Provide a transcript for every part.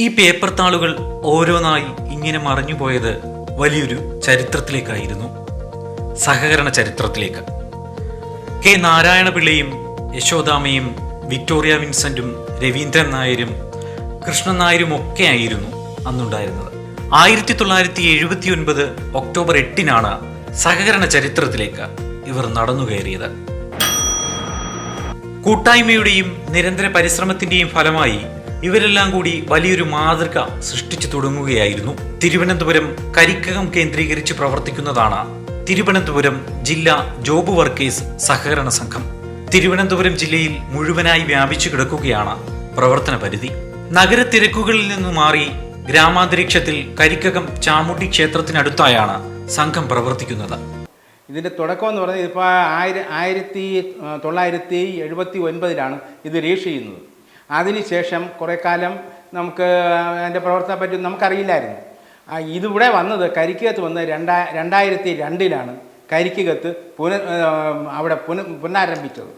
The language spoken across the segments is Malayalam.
ഈ പേപ്പർ താളുകൾ ഓരോന്നായി ഇങ്ങനെ മറഞ്ഞുപോയത് വലിയൊരു ചരിത്രത്തിലേക്കായിരുന്നു. സഹകരണ ചരിത്രത്തിലേക്ക്. കെ. നാരായണപിള്ളയും യശോദാമയും വിക്ടോറിയ വിൻസെന്റും രവീന്ദ്രൻ നായരും കൃഷ്ണൻ നായരും ഒക്കെ ആയിരുന്നു അന്നുണ്ടായിരുന്നത്. ആയിരത്തി തൊള്ളായിരത്തി എഴുപത്തി ഒൻപത് ഒക്ടോബർ എട്ടിനാണ് സഹകരണ ചരിത്രത്തിലേക്ക് ഇവർ നടന്നു കയറിയത്. കൂട്ടായ്മയുടെയും നിരന്തര പരിശ്രമത്തിന്റെയും ഫലമായി ഇവരെല്ലാം കൂടി വലിയൊരു മാതൃക സൃഷ്ടിച്ചു തുടങ്ങുകയായിരുന്നു. തിരുവനന്തപുരം കരിക്കകം കേന്ദ്രീകരിച്ച് പ്രവർത്തിക്കുന്നതാണ് തിരുവനന്തപുരം ജില്ലാ ജോബ് വർക്കേഴ്സ് സഹകരണ സംഘം. തിരുവനന്തപുരം ജില്ലയിൽ മുഴുവനായി വ്യാപിച്ചു കിടക്കുകയാണ് പ്രവർത്തന പരിധി. നഗരത്തിരക്കുകളിൽ നിന്ന് മാറി ഗ്രാമാന്തരീക്ഷത്തിൽ കരിക്കകം ചാമുട്ടി ക്ഷേത്രത്തിനടുത്തായാണ് സംഘം പ്രവർത്തിക്കുന്നത്. ഇതിന്റെ തുടക്കം എന്ന് പറഞ്ഞാൽ ഇപ്പോൾ ആയിര ആയിരത്തി തൊള്ളായിരത്തി എഴുപത്തി ഒൻപതിലാണ് ഇത് രജിസ്റ്റർ ചെയ്യുന്നത്. അതിനുശേഷം കുറേ കാലം നമുക്ക് അതിന്റെ പ്രവർത്തനം പറ്റി നമുക്കറിയില്ലായിരുന്നു. ഇതിവിടെ വന്നത് കരിക്കകത്ത് വന്നത് രണ്ടാ രണ്ടായിരത്തി രണ്ടിലാണ് കരിക്കകത്ത് പുന അവിടെ പുന പുനരാരംഭിച്ചത്.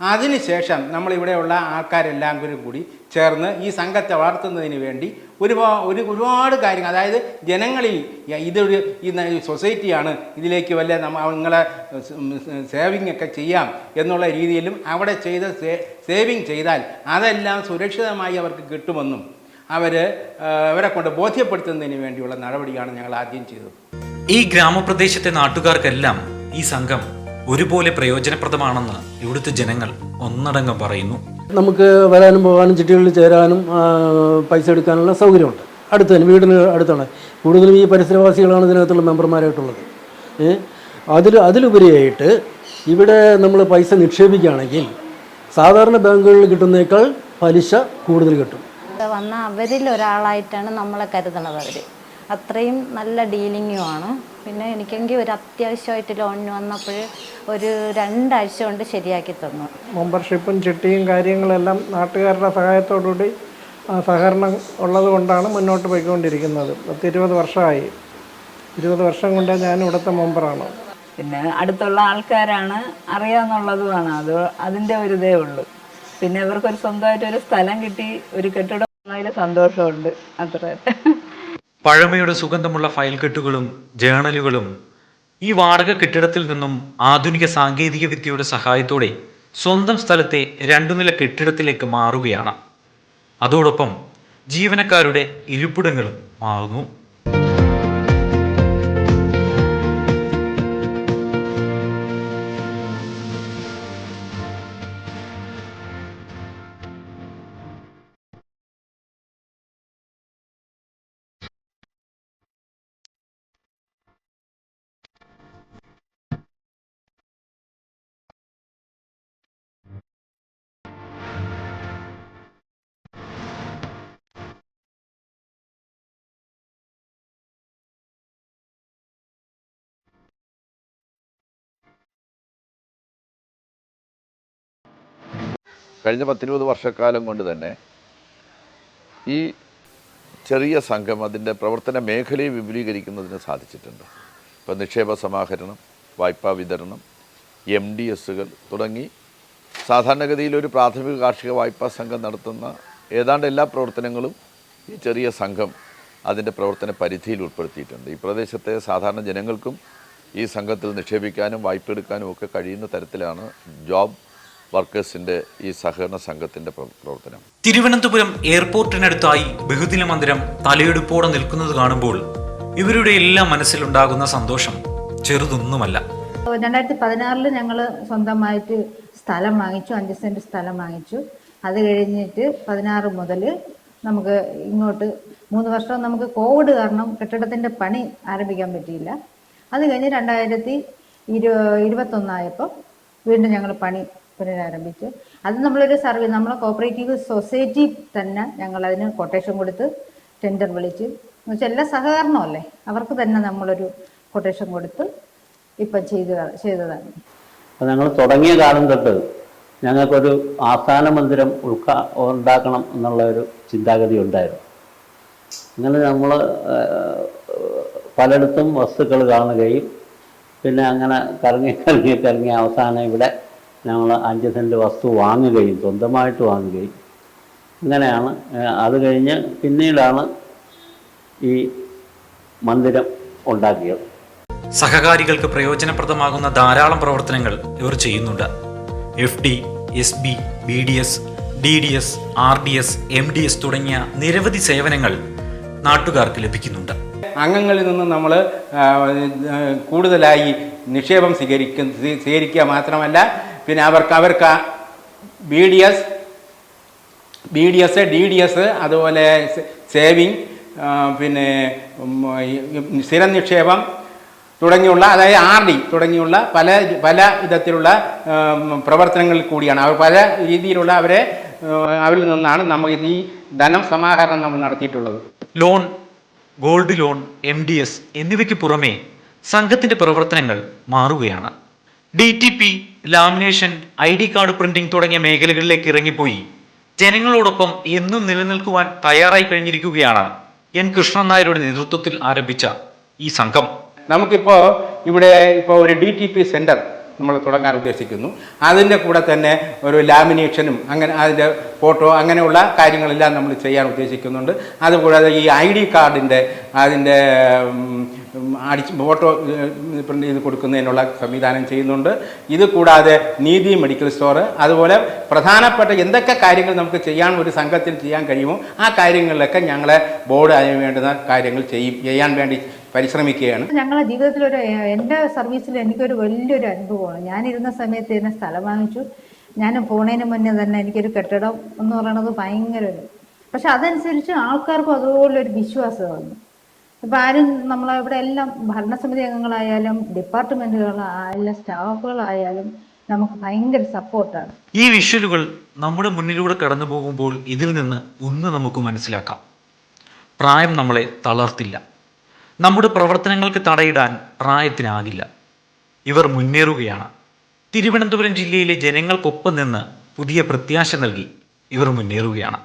അതിനുശേഷം നമ്മളിവിടെയുള്ള ആൾക്കാരെല്ലാം കൂടി കൂടി ചേർന്ന് ഈ സംഘത്തെ വളർത്തുന്നതിന് വേണ്ടി ഒരുപാട് ഒരു ഒരുപാട് കാര്യങ്ങൾ. അതായത് ജനങ്ങളിൽ ഇതൊരു ഈ സൊസൈറ്റിയാണ്. ഇതിലേക്ക് വല്ല നമ്മ നിങ്ങളെ സേവിങ് ഒക്കെ ചെയ്യാം എന്നുള്ള രീതിയിലും അവിടെ ചെയ്ത സേവിങ് ചെയ്താൽ അതെല്ലാം സുരക്ഷിതമായി അവർക്ക് കിട്ടുമെന്നും അവർ അവരെ കൊണ്ട് ബോധ്യപ്പെടുത്തുന്നതിന് വേണ്ടിയുള്ള നടപടിയാണ് ഞങ്ങൾ ആദ്യം ചെയ്തത്. ഈ ഗ്രാമപ്രദേശത്തെ നാട്ടുകാർക്കെല്ലാം ഈ സംഘം ഒരുപോലെ പ്രയോജനപ്രദമാണെന്ന് ഇവിടുത്തെ ജനങ്ങൾ ഒന്നടങ്കം പറയുന്നു. നമുക്ക് വരാനും പോകാനും ചിട്ടികളിൽ ചേരാനും പൈസ എടുക്കാനുള്ള സൗകര്യമുണ്ട്. അടുത്ത് തന്നെ വീടിന് അടുത്താണ്. കൂടുതലും ഈ പരിസരവാസികളാണ് ഇതിനകത്തുള്ള മെമ്പർമാരായിട്ടുള്ളത്. അതിൽ അതിലുപരിയായിട്ട് ഇവിടെ നമ്മൾ പൈസ നിക്ഷേപിക്കുകയാണെങ്കിൽ സാധാരണ ബാങ്കുകളിൽ കിട്ടുന്നേക്കാൾ പലിശ കൂടുതൽ കിട്ടും. വന്ന അവരിൽ ഒരാളായിട്ടാണ് നമ്മളെ കരുതണത് അവർ അത്രയും നല്ല ഡീലിങ്ങുമാണ്. പിന്നെ എനിക്കെങ്കിൽ ഒരു അത്യാവശ്യമായിട്ട് ലോൺ വന്നപ്പോൾ ഒരു രണ്ടാഴ്ച കൊണ്ട് ശരിയാക്കി തന്നു. മെമ്പർഷിപ്പും ചിട്ടിയും കാര്യങ്ങളെല്ലാം നാട്ടുകാരുടെ സഹായത്തോടുകൂടി സഹകരണം ഉള്ളത് കൊണ്ടാണ് മുന്നോട്ട് പോയിക്കൊണ്ടിരിക്കുന്നത്. പത്ത് ഇരുപത് വർഷമായി. ഇരുപത് വർഷം കൊണ്ട് ഞാൻ ഇവിടുത്തെ മെമ്പറാണ് പിന്നെ അടുത്തുള്ള ആൾക്കാരാണ് അറിയാന്നുള്ളതുമാണ്. അത് അതിന്റെ ഒരു ഇതേ ഉള്ളൂ. പിന്നെ ഇവർക്കൊരു സ്വന്തമായിട്ട് ഒരു സ്ഥലം കിട്ടി ഒരു കെട്ടിടം സന്തോഷമുണ്ട്. അത്ര. പഴമയുടെ സുഗന്ധമുള്ള ഫയൽ കെട്ടുകളും ജേണലുകളും ഈ വാടക കെട്ടിടത്തിൽ നിന്നും ആധുനിക സാങ്കേതിക വിദ്യയുടെ സഹായത്തോടെ സ്വന്തം സ്ഥലത്തെ രണ്ടു നില കെട്ടിടത്തിലേക്ക് മാറുകയാണ്. അതോടൊപ്പം ജീവനക്കാരുടെ ഇരിപ്പിടങ്ങളും മാറുന്നു. കഴിഞ്ഞ പത്തിരുപത് വർഷക്കാലം കൊണ്ട് തന്നെ ഈ ചെറിയ സംഘം അതിന്റെ പ്രവർത്തന മേഖലയെ വിപുലീകരിക്കുന്നതിന് സാധിച്ചിട്ടുണ്ട്. ഇപ്പം നിക്ഷേപ സമാഹരണം വായ്പാ വിതരണം എം ഡി എസുകൾ തുടങ്ങി സാധാരണഗതിയിൽ ഒരു പ്രാഥമിക കാർഷിക വായ്പാ സംഘം നടത്തുന്ന ഏതാണ്ട് എല്ലാ പ്രവർത്തനങ്ങളും ഈ ചെറിയ സംഘം അതിന്റെ പ്രവർത്തന പരിധിയിൽ ഉൾപ്പെടുത്തിയിട്ടുണ്ട്. ഈ പ്രദേശത്തെ സാധാരണ ജനങ്ങൾക്കും ഈ സംഘത്തിൽ നിക്ഷേപിക്കാനും വായ്പ എടുക്കാനും ഒക്കെ കഴിയുന്ന തരത്തിലാണ് ജോബ് വർക്കേഴ്സിന്റെ ഈ സഹകരണ സംഘത്തിന്റെ പ്രവർത്തനം. തിരുവനന്തപുരം എയർപോർട്ടിനടുത്തായി ബഹുദിന മന്ദിരം തലയെടുപ്പോടെ നിൽക്കുന്നത് കാണുമ്പോൾ ഇവരുടെ എല്ലാം മനസ്സിലുണ്ടാകുന്ന സന്തോഷം ചെറുതൊന്നുമല്ല. രണ്ടായിരത്തി പതിനാറിൽ ഞങ്ങൾ സ്വന്തമായിട്ട് സ്ഥലം വാങ്ങിച്ചു അഞ്ച് സെന്റ് സ്ഥലം വാങ്ങിച്ചു. അത് കഴിഞ്ഞിട്ട് പതിനാറ് മുതൽ നമുക്ക് ഇങ്ങോട്ട് മൂന്ന് വർഷം നമുക്ക് കോവിഡ് കാരണം കെട്ടിടത്തിന്റെ പണി ആരംഭിക്കാൻ പറ്റിയില്ല. അത് കഴിഞ്ഞ് രണ്ടായിരത്തി ഇരു ഇരുപത്തൊന്നായപ്പോൾ വീണ്ടും ഞങ്ങൾ പണി പുനരാരംഭിച്ചു അത് നമ്മളൊരു സർവേ നമ്മളെ കോപ്പറേറ്റീവ് സൊസൈറ്റി തന്നെ ഞങ്ങൾ അതിന് കൊട്ടേഷൻ കൊടുത്ത് ടെൻഡർ വിളിച്ച്. എന്ന് വെച്ചാൽ എല്ലാ സഹകരണമല്ലേ അവർക്ക് തന്നെ നമ്മളൊരു കൊട്ടേഷൻ കൊടുത്ത് ഇപ്പം ചെയ്ത ചെയ്തതാണ്. അപ്പോൾ ഞങ്ങൾ തുടങ്ങിയ കാലം തൊട്ട് ഞങ്ങൾക്കൊരു ആസ്ഥാന മന്ദിരം ഉൾക്കാ ഉണ്ടാക്കണം എന്നുള്ള ഒരു ചിന്താഗതി ഉണ്ടായിരുന്നു. അങ്ങനെ നമ്മൾ പലയിടത്തും വസ്തുക്കൾ കാണുകയും പിന്നെ അങ്ങനെ കറങ്ങി കറങ്ങി കറങ്ങി അവസാനം ഇവിടെ ഞങ്ങൾ അഞ്ച് സെന്റ് വസ്തു വാങ്ങുകയും സ്വന്തമായിട്ട് വാങ്ങുകയും അങ്ങനെയാണ് അത് കഴിഞ്ഞ് പിന്നീടാണ് ഈ മന്ദിരം ഉണ്ടാക്കിയത്. സഹകാരികൾക്ക് പ്രയോജനപ്രദമാകുന്ന ധാരാളം പ്രവർത്തനങ്ങൾ ഇവർ ചെയ്യുന്നുണ്ട്. F D S B B D S D D S R D S M D S തുടങ്ങിയ നിരവധി സേവനങ്ങൾ നാട്ടുകാർക്ക് ലഭിക്കുന്നുണ്ട്. അംഗങ്ങളിൽ നിന്ന് നമ്മൾ കൂടുതലായി നിക്ഷേപം സ്വീകരിക്കും സ്വീ- സ്വീകരിക്കുക മാത്രമല്ല പിന്നെ അവർക്ക് അവർക്ക് B D S B D S D D S അതുപോലെ സേവിങ് പിന്നെ സ്ഥിരം നിക്ഷേപം തുടങ്ങിയുള്ള അതായത് ആർ ഡി തുടങ്ങിയുള്ള പല പല വിധത്തിലുള്ള പ്രവർത്തനങ്ങളിൽ കൂടിയാണ്. അവർ പല രീതിയിലുള്ള അവരെ അവരിൽ നിന്നാണ് നമ്മൾ ഈ ധനം സമാഹരണം നമ്മൾ നടത്തിയിട്ടുള്ളത്. Loan gold loan M D S എന്നിവയ്ക്ക് പുറമേ സംഘത്തിന്റെ പ്രവർത്തനങ്ങൾ മാറുകയാണ്. D T P lamination I D card printing തുടങ്ങിയ മേഖലകളിലേക്ക് ഇറങ്ങിപ്പോയി. ജനങ്ങളോടൊപ്പം എന്നും നിലനിൽക്കുവാൻ തയ്യാറായി കഴിഞ്ഞിരിക്കുകയാണ് എൻ കൃഷ്ണൻ നായരുടെ നേതൃത്വത്തിൽ ആരംഭിച്ച ഈ സംഘം. നമുക്കിപ്പോൾ ഇവിടെ ഇപ്പോൾ ഒരു ഡി ടി പി സെന്റർ നമ്മൾ തുടങ്ങാൻ ഉദ്ദേശിക്കുന്നു. അതിന്റെ കൂടെ തന്നെ ഒരു ലാമിനേഷനും അങ്ങനെ അതിന്റെ ഫോട്ടോ അങ്ങനെയുള്ള കാര്യങ്ങളെല്ലാം നമ്മൾ ചെയ്യാൻ ഉദ്ദേശിക്കുന്നുണ്ട്. അതുകൂടാതെ ഈ ഐ ഡി കാർഡിന്റെ അതിന്റെ അടിച്ച് ഫോട്ടോ പ്രിന്റ് ചെയ്ത് കൊടുക്കുന്നതിനുള്ള സംവിധാനം ചെയ്യുന്നുണ്ട്. ഇത് കൂടാതെ നീതി മെഡിക്കൽ സ്റ്റോർ അതുപോലെ പ്രധാനപ്പെട്ട എന്തൊക്കെ കാര്യങ്ങൾ നമുക്ക് ചെയ്യാൻ ഒരു സംഘത്തിൽ ചെയ്യാൻ കഴിയുമോ ആ കാര്യങ്ങളിലൊക്കെ ഞങ്ങളെ ബോർഡ് അതിന് വേണ്ടുന്ന കാര്യങ്ങൾ ചെയ്യും ചെയ്യാൻ വേണ്ടി പരിശ്രമിക്കുകയാണ്. ഞങ്ങളുടെ ജീവിതത്തിലൊരു എന്റെ സർവീസിൽ എനിക്കൊരു വലിയൊരു അനുഭവമാണ്. ഞാനിരുന്ന സമയത്ത് തന്നെ സ്ഥലം വാങ്ങിച്ചു. ഞാൻ പോണതിന് മുന്നേ തന്നെ എനിക്കൊരു കെട്ടിടം എന്ന് പറയുന്നത് ഭയങ്കര ഒരു പക്ഷെ അതനുസരിച്ച് ആൾക്കാർക്കും അതുപോലെ ഒരു വിശ്വാസം വന്നു. ഇപ്പം ആരും നമ്മളെ ഇവിടെ എല്ലാം ഭരണസമിതി അംഗങ്ങളായാലും ഡിപ്പാർട്ട്മെന്റുകളായാലും സ്റ്റാഫുകളായാലും നമുക്ക് ഭയങ്കര സപ്പോർട്ടാണ് ഈ വിഷ്വലുകൾ നമ്മുടെ മുന്നിലൂടെ കടന്നു പോകുമ്പോൾ ഇതിൽ നിന്ന് ഒന്ന് നമുക്ക് മനസ്സിലാക്കാം. പ്രായം നമ്മളെ തളർത്തില്ല. നമ്മുടെ പ്രവർത്തനങ്ങൾക്ക് തടയിടാൻ പ്രായത്തിനാകില്ല. ഇവർ മുന്നേറുകയാണ്. തിരുവനന്തപുരം ജില്ലയിലെ ജനങ്ങൾക്കൊപ്പം നിന്ന് പുതിയ പ്രത്യാശ നൽകി ഇവർ മുന്നേറുകയാണ്.